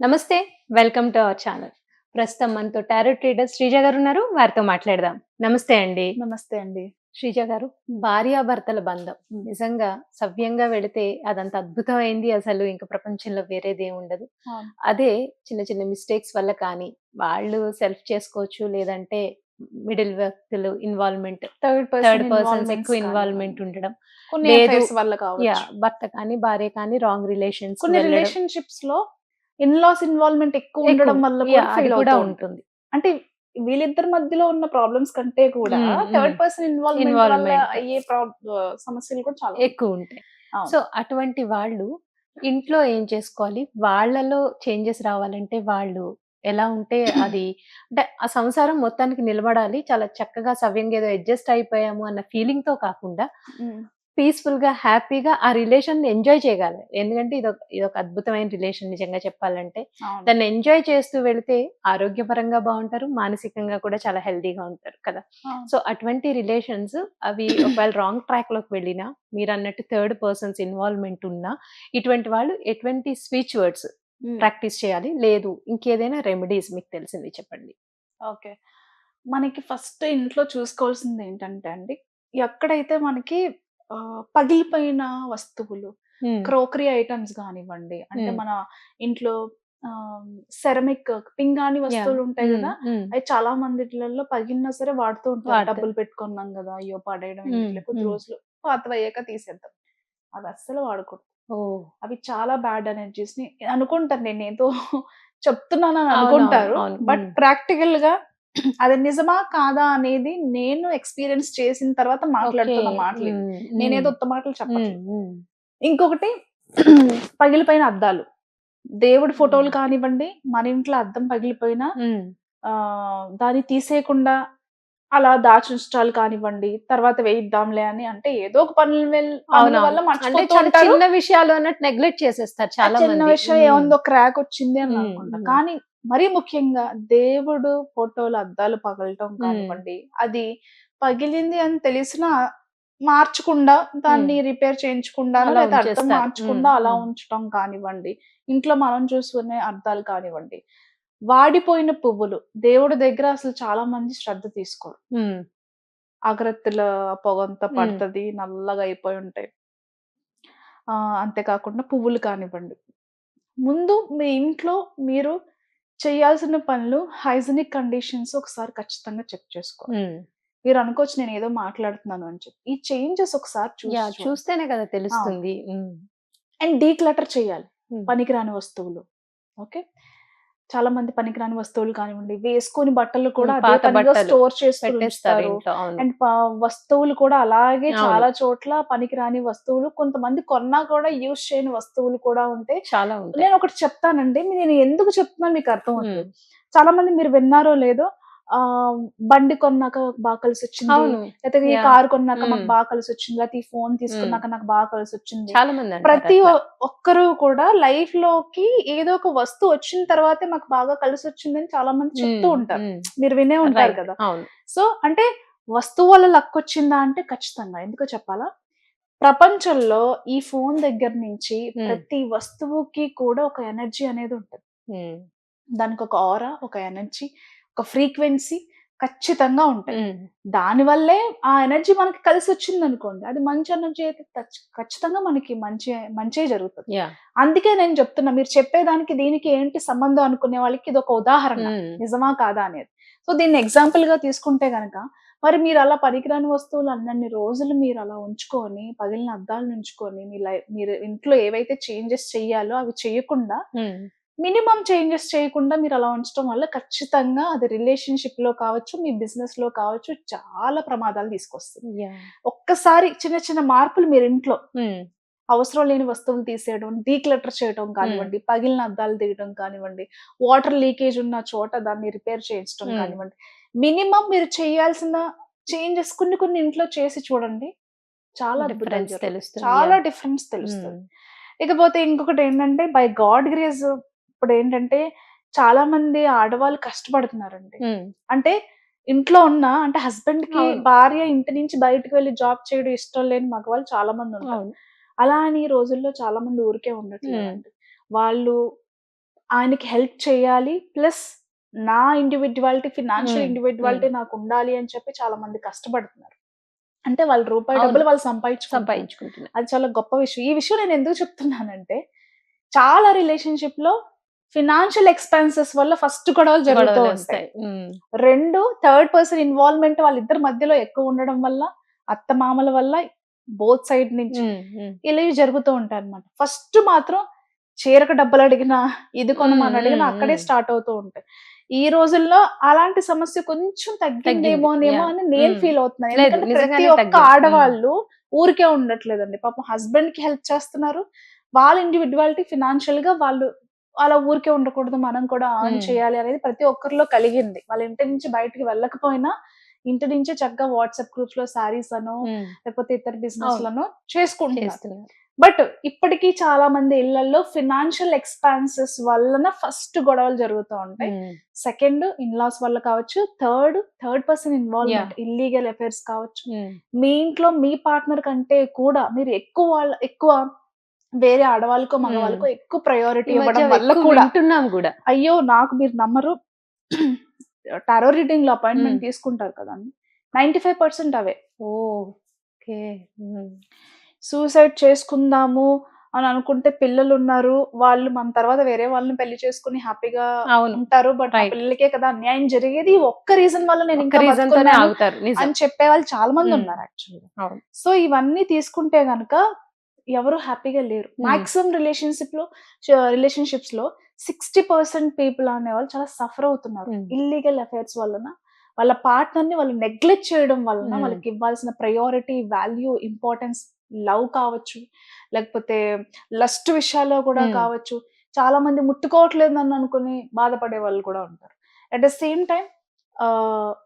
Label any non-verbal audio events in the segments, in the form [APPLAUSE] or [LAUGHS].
నమస్తే welcome to our channel. ప్రస్తుతం మనతో టారో ట్రేడర్ శ్రీజ గారు ఉన్నారు వారితో మాట్లాడదాం. నమస్తే అండి. నమస్తే అండి. శ్రీజ గారు భార్యాభర్తల బంధం. నిజంగా సవ్యంగా వెళితే అదంత అద్భుతమైంది అసలు ఇంకా ప్రపంచంలో వేరేదే ఉండదు. అదే చిన్న చిన్న మిస్టేక్స్ వల్ల కానీ వాళ్ళు సెల్ఫ్ చేసుకోవచ్చు లేదంటే మిడిల్ వ్యక్తులు ఇన్వాల్వ్మెంట్ థర్డ్ థర్డ్ పర్సన్స్ ఎక్కువ ఇన్వాల్వ్మెంట్ ఉండడం. కొన్ని వల్ల భర్త కానీ భార్య కానీ రాంగ్ రిలేషన్స్ కొన్ని రిలేషన్షిప్స్లో ఇన్ లాస్ ఇన్వాల్వ్మెంట్ ఎక్కువ. ఉండడం వల్ల కూడా ఉంటుంది. అంటే వీళ్ళిద్దరి మధ్యలో ఉన్న ప్రాబ్లమ్స్ కంటే కూడా. థర్డ్ పర్సన్ ఇన్వాల్వ్మెంట్ వల్ల. అయ్యే సమస్యలు కూడా చాలా ఎక్కువ ఉంటాయి. సో అటువంటి వాళ్ళు ఇంట్లో ఏం చేసుకోవాలి? వాళ్ళలో చేంజెస్ రావాలంటే వాళ్ళు ఎలా ఉంటే అది [COUGHS] అంటే ఆ సంసారం మొత్తానికి నిలబడాలి. చాలా చక్కగా సవ్యంగా ఏదో అడ్జస్ట్ అయిపోయాము అన్న ఫీలింగ్తో కాకుండా మ్మ్. పీస్ఫుల్గా హ్యాపీగా ఆ రిలేషన్ ఎంజాయ్ చేయగలరు ఎందుకంటే ఇది ఒక ఇది ఒక అద్భుతమైన రిలేషన్ నిజంగా చెప్పాలంటే. దాన్ని ఎంజాయ్ చేస్తూ వెళితే ఆరోగ్యపరంగా బాగుంటారు మానసికంగా కూడా చాలా హెల్తీగా ఉంటారు కదా. సో అటువంటి రిలేషన్స్ అవి ఒకవేళ రాంగ్ ట్రాక్లోకి వెళ్ళినా మీరు అన్నట్టు థర్డ్ పర్సన్స్ ఇన్వాల్వ్మెంట్ ఉన్నా ఇటువంటి వాళ్ళు ఎటువంటి స్పీచ్ వర్డ్స్. ప్రాక్టీస్ చేయాలి లేదు ఇంకేదైనా రెమెడీస్ మీకు తెలిసింది చెప్పండి ఓకే మనకి ఫస్ట్ ఇంట్లో చూసుకోవాల్సింది ఏంటంటే అండి ఎక్కడైతే మనకి పగిలిపోయిన వస్తువులు. క్రోకరీ ఐటమ్స్ కానివ్వండి అంటే. మన ఇంట్లో సెరమిక్ పింగాణి వస్తువులు ఉంటాయి కదా అవి చాలా మందిలో పగిలినా సరే వాడుతూ ఉంటారు. డబ్బులు పెట్టుకున్నాం కదా అయ్యో పడేయడం కొద్ది. రోజులు పాతవయ్యాక తీసేద్దాం. అవి అస్సలు వాడకూడదు. అవి చాలా బ్యాడ్ ఎనర్జీస్ని అనుకుంటారు నేను ఏదో చెప్తున్నానని అవును, అనుకుంటారు బట్. ప్రాక్టికల్గా [CLEARS THROAT] అది నిజమా కాదా అనేది నేను ఎక్స్పీరియన్స్ చేసిన తర్వాత మాట్లాడుతున్న. మాటలు నేనేదో ఉత్త మాటలు మ్మ్. ఇంకొకటి [CLEARS THROAT] పగిలిపోయిన అద్దాలు. దేవుడి ఫోటోలు కానివ్వండి మన ఇంట్లో అద్దం పగిలిపోయినా దాన్ని తీసేయకుండా అలా దాచుంచాలి కానివ్వండి తర్వాత వేయిద్దాంలే అని అంటే ఏదో ఒక పనుల. వల్ల చిన్న విషయాలు అన్నట్టు నెగ్లెక్ట్ చేసేస్తారు చాలా చిన్న విషయం. ఏముందో క్రాక్ వచ్చింది అని అనుకుంటా. కానీ మరీ ముఖ్యంగా దేవుడు ఫోటోలు అద్దాలు పగలటం కానివ్వండి అది పగిలింది అని తెలిసినా మార్చకుండా దాన్ని రిపేర్ చేయించకుండా లేదా అర్థం. మార్చకుండా అలా. ఉంచడం కానివ్వండి ఇంట్లో మనం చూసుకునే అర్థాలు కానివ్వండి వాడిపోయిన పువ్వులు దేవుడి దగ్గర అసలు చాలా మంది శ్రద్ధ తీసుకోరు. అగరత్తుల పొగంతా. పడుతుంది నల్లగా అయిపోయి ఉంటాయి ఆ, అంతేకాకుండా పువ్వులు కానివ్వండి ముందు మీ ఇంట్లో మీరు చేయాల్సిన పనులు హైజీనిక్ కండిషన్స్ ఒకసారి ఖచ్చితంగా చెక్ మ్మ్. మీరు అనుకోవచ్చు నేను ఏదో మాట్లాడుతున్నాను అని చెప్పి. ఈ చేంజెస్ ఒకసారి చూస్తేనే కదా తెలుస్తుంది. అండ్ డీక్లటర్ చేయాలి. పనికిరాని వస్తువులు. ఓకే? చాలా మంది పనికిరాని వస్తువులు కానివ్వండి వేసుకొని బట్టలు కూడా పాత బట్టలు స్టోర్ చేసి పెట్టేస్తారు ఉంచుతారు. ఇంట్లో అవును. అండ్ వస్తువులు కూడా అలాగే. చాలా చోట్ల పనికిరాని వస్తువులు కొంతమంది కొన్నా కూడా యూజ్ చేయని వస్తువులు కూడా ఉంటాయి చాలా నేను ఒకటి చెప్తానండి. నేను ఎందుకు చెప్తున్నాను మీకు అర్థం. అవుతుంది. చాలా మంది మీరు విన్నారో లేదో ఆ బండి కొన్నాక బాగా కలిసి వచ్చింది అవును లేకపోతే ఈ Yeah. కారు కొన్నాక మాకు మ్మ్. బాగా కలిసి వచ్చింది లేకపోతే ఈ ఫోన్ తీసుకున్నాక నాకు బాగా కలిసి వచ్చింది చాలా మంది అంటారు ప్రతి అట్లా. ఒ- ఒక్కరు కూడా లైఫ్లోకి ఏదో ఒక వస్తువు వచ్చిన తర్వాతే మాకు బాగా కలిసి వచ్చిందని చాలా మంది చెప్తూ మ్మ్, ఉంటారు మ్మ్. మీరు వినే ఉంటారు Right. కదా అవును సో అంటే వస్తువు వల్ల లక్ వచ్చిందా అంటే ఖచ్చితంగా ఎందుకో చెప్పాలా ప్రపంచంలో ఈ ఫోన్ దగ్గర నుంచి Hmm. ప్రతి వస్తువుకి కూడా ఒక ఎనర్జీ అనేది ఉంటుంది మ్మ్. దానికి ఒక ఆరా ఒక ఎనర్జీ ఒక ఫ్రీక్వెన్సీ ఖచ్చితంగా ఉంటాయి మ్మ్. దానివల్లే ఆ ఎనర్జీ మనకి కలిసి వచ్చింది అనుకోండి అది మంచి ఎనర్జీ అయితే ఖచ్- ఖచ్చితంగా మనకి మంచి మంచి జరుగుతుంది అందుకే నేను చెప్తున్నా మీరు చెప్పేదానికి దీనికి ఏంటి సంబంధం అనుకునే వాళ్ళకి ఇది ఒక ఉదాహరణ. నిజమా కాదా అనేది సో దీన్ని ఎగ్జాంపుల్గా తీసుకుంటే గనక మరి మీరు అలా పనికిరాని వస్తువులు అన్నన్ని రోజులు మీరు అలా ఉంచుకొని పగిలిన అద్దాలను ఉంచుకొని మీ లైఫ్ మీరు ఇంట్లో ఏవైతే చేంజెస్ చెయ్యాలో అవి చేయకుండా. మినిమం చేంజెస్ చేయకుండా మీరు అలా ఉంచడం వల్ల ఖచ్చితంగా అది రిలేషన్షిప్లో కావచ్చు మీ బిజినెస్లో కావచ్చు చాలా ప్రమాదాలు తీసుకొస్తుంది. ఒక్కసారి చిన్న చిన్న మార్పులు మీరు ఇంట్లో. అవసరం లేని వస్తువులు తీసేయడం డీక్లటర్ చేయడం కానివ్వండి పగిలిన అద్దాలు తీయడం కానివ్వండి వాటర్ లీకేజ్ ఉన్న చోట దాన్ని రిపేర్ చేయించడం. కానివ్వండి మినిమం మీరు చేయాల్సిన చేంజెస్ కొన్ని కొన్ని ఇంట్లో చేసి చూడండి చాలా డిఫరెన్స్. తెలుస్తుంది. చాలా డిఫరెన్స్ తెలుస్తుంది. ఇకపోతే ఇంకొకటి ఏంటంటే బై గాడ్ గ్రేజ్ ఇప్పుడు ఏంటంటే చాలా మంది ఆడవాళ్ళు కష్టపడుతున్నారండి. అంటే ఇంట్లో ఉన్న అంటే హస్బెండ్కి. భార్య ఇంటి నుంచి బయటకు వెళ్ళి జాబ్ చేయడం ఇష్టం లేని మగవాళ్ళు చాలా మంది ఉన్నారు అలా అని ఈ రోజుల్లో చాలా మంది ఊరికే ఉండట్లేదు వాళ్ళు ఆయనకి హెల్ప్ చేయాలి ప్లస్ నా ఇండివిడ్యువాలిటీ ఫినాన్షియల్. ఇండివిడ్యువాలిటీ నాకు ఉండాలి అని చెప్పి చాలా మంది కష్టపడుతున్నారు. అంటే వాళ్ళ రూపాయి. డబ్బులు వాళ్ళు సంపాదించుకుంటారు సంపాదించుకుంటున్నారు. అది చాలా గొప్ప విషయం. ఈ విషయం నేను ఎందుకు చెప్తున్నానంటే చాలా రిలేషన్షిప్లో ఫినాన్షియల్ ఎక్స్పెన్సెస్ వల్ల ఫస్ట్ గొడవలు జరుగుతూ ఉంటాయి రెండు థర్డ్ పర్సన్ ఇన్వాల్వ్మెంట్ వాళ్ళిద్దరి మధ్యలో ఎక్కువ ఉండడం వల్ల అత్త మామల వల్ల బోత్ సైడ్ నుంచి. ఇలా జరుగుతూ ఉంటాయి అనమాట ఫస్ట్ మాత్రం చీరకు డబ్బులు అడిగినా ఇది కొనమని అడిగినా అక్కడే. స్టార్ట్ అవుతూ ఉంటాయి ఈ రోజుల్లో అలాంటి సమస్య కొంచెం తగ్గిందేమోనేమో. అని నేను. ఫీల్ అవుతున్నాను ఎందుకంటే ప్రతి ఒక్క. ఆడవాళ్ళు ఊరికే ఉండట్లేదండి పాపం హస్బెండ్కి హెల్ప్ చేస్తున్నారు వాళ్ళ ఇండివిడ్యువాలిటీ ఫినాన్షియల్గా వాళ్ళు అలా ఊరికే ఉండకూడదు మనం కూడా ఆన్. చేయాలి అనేది ప్రతి ఒక్కరిలో కలిగింది. వాళ్ళ ఇంటి నుంచి బయటికి వెళ్ళకపోయినా ఇంటి నుంచే చక్కగా వాట్సాప్ గ్రూప్స్లో సారీస్ అనో లేకపోతే ఇతర బిజినెస్. లను చేసుకుంటున్నారు. చేస్తున్నారు బట్ ఇప్పటికీ చాలా మంది ఇళ్ళలో ఫినాన్షియల్ ఎక్స్పాన్సెస్ వలన ఫస్ట్ గొడవలు జరుగుతూ ఉంటాయి. సెకండ్ ఇన్లాస్ వల్ల కావచ్చు third third person involvement illegal affairs కావచ్చు. మీ ఇంట్లో మీ పార్ట్నర్ కంటే కూడా మీరు ఎక్కువ ఎక్కువ వేరే ఆడవాళ్ళకో మగవాళ్ళకో ఎక్కువ ప్రయారిటీ ఇవ్వడం వల్ల కూడా వింటున్నాం కూడా. అయ్యో నాకు మీరు నమ్మరు. టారో రీడింగ్లో అపాయింట్మెంట్. తీసుకుంటారు కదా నైన్టీ ఫైవ్ పర్సెంట్ అవే. ఓకే. సూసైడ్ చేసుకుందాము అని అనుకుంటే పిల్లలు ఉన్నారు వాళ్ళు మన తర్వాత వేరే వాళ్ళని పెళ్ళి చేసుకుని హ్యాపీగా ఉంటారు. బట్. పిల్లలకే కదా అన్యాయం జరిగేది. ఒక్క రీజన్ వల్ల నేను ఇంకా రీజన్ అని చెప్పే వాళ్ళు చాలా మంది. ఉన్నారు యాక్చువల్గా సో ఇవన్నీ తీసుకుంటే గనక ఎవరు హ్యాపీగా లేరు మ్మ్. మాక్సిమం రిలేషన్షిప్లో రిలేషన్షిప్స్లో సిక్స్టీ పర్సెంట్ పీపుల్ అనేవాళ్ళు చాలా సఫర్ అవుతున్నారు. ఇల్లీగల్ అఫైర్స్ వలన వాళ్ళ పార్ట్నర్ని వాళ్ళు నెగ్లెక్ట్ చేయడం వలన మ్మ్. వాళ్ళకి ఇవ్వాల్సిన ప్రయారిటీ వాల్యూ ఇంపార్టెన్స్ లవ్ కావచ్చు లేకపోతే లస్ట్ విషయాల్లో కూడా. కావచ్చు చాలా మంది ముట్టుకోవట్లేదు అని అనుకుని బాధపడే వాళ్ళు కూడా ఉంటారు at the same time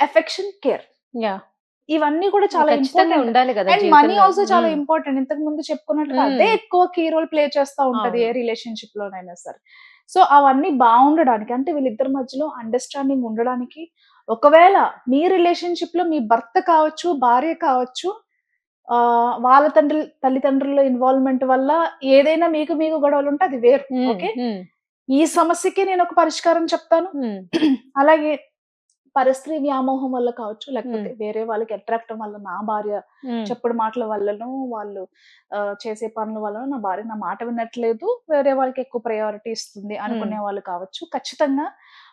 affection care yeah ఇవన్నీ కూడా చాలా ఇంపార్టెంట్ ఉండాలి కదా అండ్ మనీ. ఆల్సో చాలా ఇంపార్టెంట్ ఇంతకు ముందు చెప్పుకున్నట్టుగా మ్మ్. అదే ఎక్కువ కీ రోల్ ప్లే చేస్తా ఉంటది ఏ. రిలేషన్షిప్ లోనైనా సరే. సో అవన్నీ బాగుండడానికి అంటే వీళ్ళిద్దరి మధ్యలో అండర్స్టాండింగ్ ఉండడానికి ఒకవేళ మీ రిలేషన్షిప్లో మీ భర్త కావచ్చు భార్య కావచ్చు ఆ వాళ్ళ తండ్రి తల్లిదండ్రుల ఇన్వాల్వ్మెంట్ వల్ల ఏదైనా మీకు మీకు గొడవలు ఉంటే అది వేరు. ఓకే ఈ సమస్యకి నేను ఒక పరిష్కారం చెప్తాను. [CLEARS THROAT] అలాగే పరస్త్రీ వ్యామోహం వల్ల కావచ్చు లేకపోతే. వేరే వాళ్ళకి అట్రాక్ట్ వల్ల నా భార్య చెప్పుడు మాటల వల్లను వాళ్ళు చేసే పనుల వల్ల నా భార్య నా మాట వినట్లేదు వేరే వాళ్ళకి ఎక్కువ ప్రయారిటీ ఇస్తుంది అనుకునే వాళ్ళు కావచ్చు ఖచ్చితంగా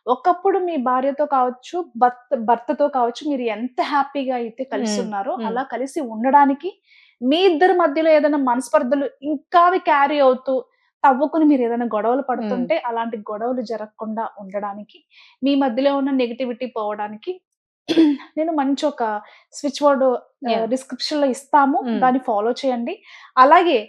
ఒకప్పుడు మీ భార్యతో కావచ్చు భర్త భర్తతో కావచ్చు మీరు ఎంత హ్యాపీగా అయితే కలిసి. ఉన్నారో. అలా కలిసి ఉండడానికి మీ ఇద్దరి మధ్యలో ఏదైనా మనస్పర్ధలు ఇంకా అవి క్యారీ అవుతూ తవ్వుకుని మీరు ఏదైనా గొడవలు పడుతుంటే అలాంటి గొడవలు జరగకుండా ఉండడానికి మీ మధ్యలో ఉన్న నెగిటివిటీ పోవడానికి [CLEARS THROAT] నేను మంచి ఒక స్విచ్ బోర్డు. డిస్క్రిప్షన్లో ఇస్తాము. దాన్ని ఫాలో చేయండి అలాగే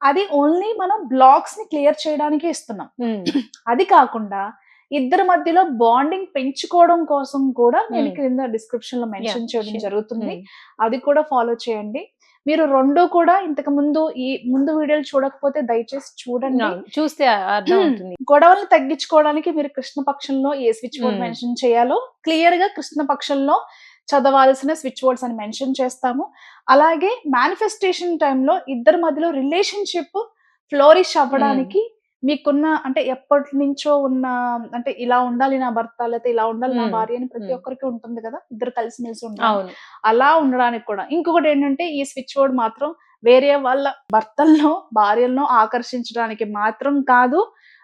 అది ఓన్లీ మనం బ్లాగ్స్ని క్లియర్ చేయడానికి ఇస్తున్నాం [CLEARS THROAT] అది కాకుండా ఇద్దరి మధ్యలో బాండింగ్ పెంచుకోవడం కోసం కూడా నేను. క్రింద డిస్క్రిప్షన్లో మెన్షన్ చేయడం. జరుగుతుంది అది కూడా ఫాలో చేయండి మీరు రెండు కూడా ఇంతకు ముందు ఈ ముందు వీడియోలు చూడకపోతే దయచేసి చూడండి. చూస్తే అర్థం అవుతుంది గొడవలు తగ్గించుకోవడానికి మీరు కృష్ణపక్షంలో ఏ స్విచ్ బోర్డ్. మెన్షన్ చేయాలో క్లియర్గా కృష్ణపక్షంలో చదవాల్సిన స్విచ్ బోర్డ్స్ అని మెన్షన్ చేస్తాము అలాగే మేనిఫెస్టేషన్ టైంలో ఇద్దరి మధ్యలో రిలేషన్షిప్ ఫ్లోరిష్ అవ్వడానికి మీకున్న అంటే ఎప్పటి నుంచో ఉన్న అంటే ఇలా ఉండాలి నా భర్త లేకపోతే ఇలా ఉండాలి నా. భార్య అని ప్రతి. ఒక్కరికి ఉంటుంది కదా ఇద్దరు కలిసిమెలిసి ఉండాలి అలా ఉండడానికి కూడా ఇంకొకటి ఏంటంటే ఈ స్విచ్ బోర్డ్ మాత్రం వేరే వాళ్ళ భర్తలను భార్యలను ఆకర్షించడానికి మాత్రం కాదు.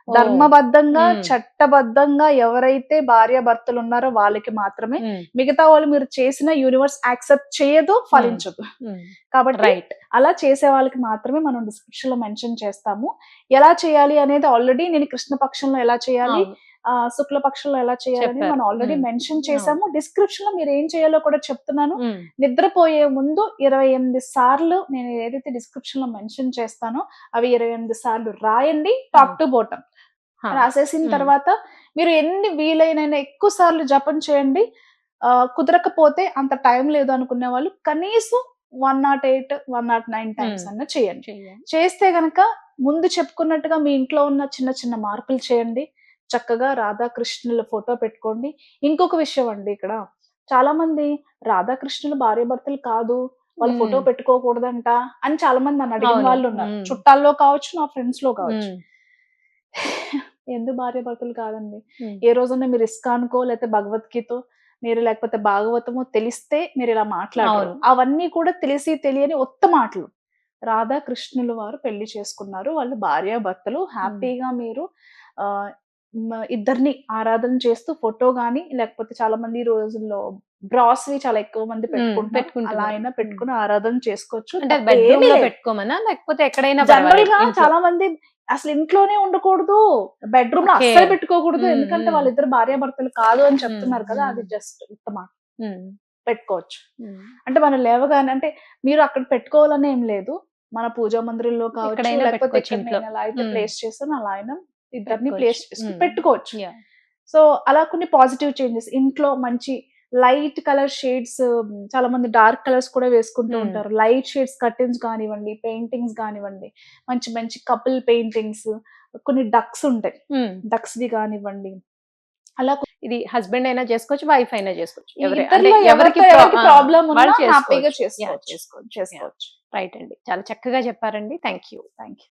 ధర్మబద్ధంగా. చట్టబద్ధంగా ఎవరైతే భార్య భర్తలు ఉన్నారో వాళ్ళకి మాత్రమే మిగతా వాళ్ళు మీరు చేసిన యూనివర్స్ యాక్సెప్ట్ చేయదు ఫలించదు. కాబట్టి రైట్. అలా చేసే వాళ్ళకి మాత్రమే మనం డిస్క్రిప్షన్లో మెన్షన్ చేస్తాము. ఎలా చేయాలి అనేది ఆల్రెడీ నేను కృష్ణ పక్షంలో ఎలా చేయాలి అవును. ఆ, శుక్ల పక్షంలో ఎలా చేయాలని. మనం ఆల్రెడీ. మెన్షన్ చేసాము డిస్క్రిప్షన్లో మీరు ఏం చేయాలో కూడా చెప్తున్నాను నిద్రపోయే ముందు ఇరవై ఎనిమిది సార్లు నేను ఏదైతే డిస్క్రిప్షన్లో మెన్షన్ చేస్తానో అవి ఇరవై ఎనిమిది సార్లు రాయండి టాప్ టు బాటమ్ హా. రాసేసిన. తర్వాత మీరు ఎన్ని వీలైన ఎక్కువ సార్లు జపం చేయండి ఆ, కుదరకపోతే అంత టైం లేదు అనుకునే వాళ్ళు కనీసం one nought eight one nought nine times. అన్న చేయండి. చేస్తే గనక ముందు చెప్పుకున్నట్టుగా మీ ఇంట్లో ఉన్న చిన్న చిన్న మార్పులు చేయండి చక్కగా రాధాకృష్ణుల ఫోటో పెట్టుకోండి. ఇంకొక విషయం అండి ఇక్కడ. చాలా మంది రాధాకృష్ణులు భార్య భర్తలు కాదు వాళ్ళ. ఫోటో పెట్టుకోకూడదంట అని చాలా మంది నన్ను అడిగిన. వాళ్ళు ఉన్నారు. చుట్టాల్లో కావచ్చు నా ఫ్రెండ్స్లో కావచ్చు. [LAUGHS] ఎందుకు భార్య భర్తలు కాదండి. ఏ రోజున మీరు ఇస్కాన్కో లేకపోతే భగవద్గీతో మీరు లేకపోతే భాగవతమో తెలిస్తే మీరు ఇలా మాట్లాడారు. అవును. అవన్నీ కూడా తెలిసి తెలియని ఒత్త మాటలు. రాధా కృష్ణుల వారు పెళ్ళి చేసుకున్నారు. వాళ్ళు భార్య భర్తలు హ్యాపీగా మీరు ఇద్దరిని ఆరాధన చేస్తూ ఫోటో గాని లేకపోతే చాలా మంది రోజుల్లో బ్రాస్వి చాలా ఎక్కువ మంది పెట్టుకుంటారు. అలా అయినా పెట్టుకుని ఆరాధన చేసుకోవచ్చు. పెట్టుకోమనా లేకపోతే ఎక్కడైనా జనరల్గా? చాలా మంది అసలు ఇంట్లోనే ఉండకూడదు బెడ్రూమ్లో. అస్సలు పెట్టుకోకూడదు ఎందుకంటే. వాళ్ళిద్దరు భార్య భర్తలు కాదు అని చెప్తున్నారు కదా. అది జస్ట్ ఉత్తమ పెట్టుకోవచ్చు. అంటే మనం లేవగానే అంటే మీరు అక్కడ పెట్టుకోవాలని ఏం లేదు మన పూజా మందిరంలో కావచ్చు లేకపోతే ఎలా అయితే. ప్లేస్ చేస్తానో అలా అయినా ఇద్దరిని. ప్లేస్. పెట్టుకోవచ్చు. సో అలా కొన్ని పాజిటివ్ చేంజెస్. ఇంట్లో మంచి లైట్ కలర్ షేడ్స్ చాలా మంది డార్క్ కలర్స్ కూడా వేసుకుంటూ. ఉంటారు. లైట్ షేడ్స్ కర్టెన్స్ కానివ్వండి పెయింటింగ్స్ కానివ్వండి మంచి మంచి కపుల్ పెయింటింగ్స్ కొన్ని డక్స్ ఉంటాయి. డక్స్ ది కానివ్వండి. అలా ఇది హస్బెండ్ అయినా చేసుకోవచ్చు వైఫ్ అయినా చేసుకోవచ్చు. ఎవరికి ప్రాబ్లం హ్యాపీగా చేసుకోవచ్చు. రైట్ అండి. చాలా చక్కగా చెప్పారండి. Thank you thank you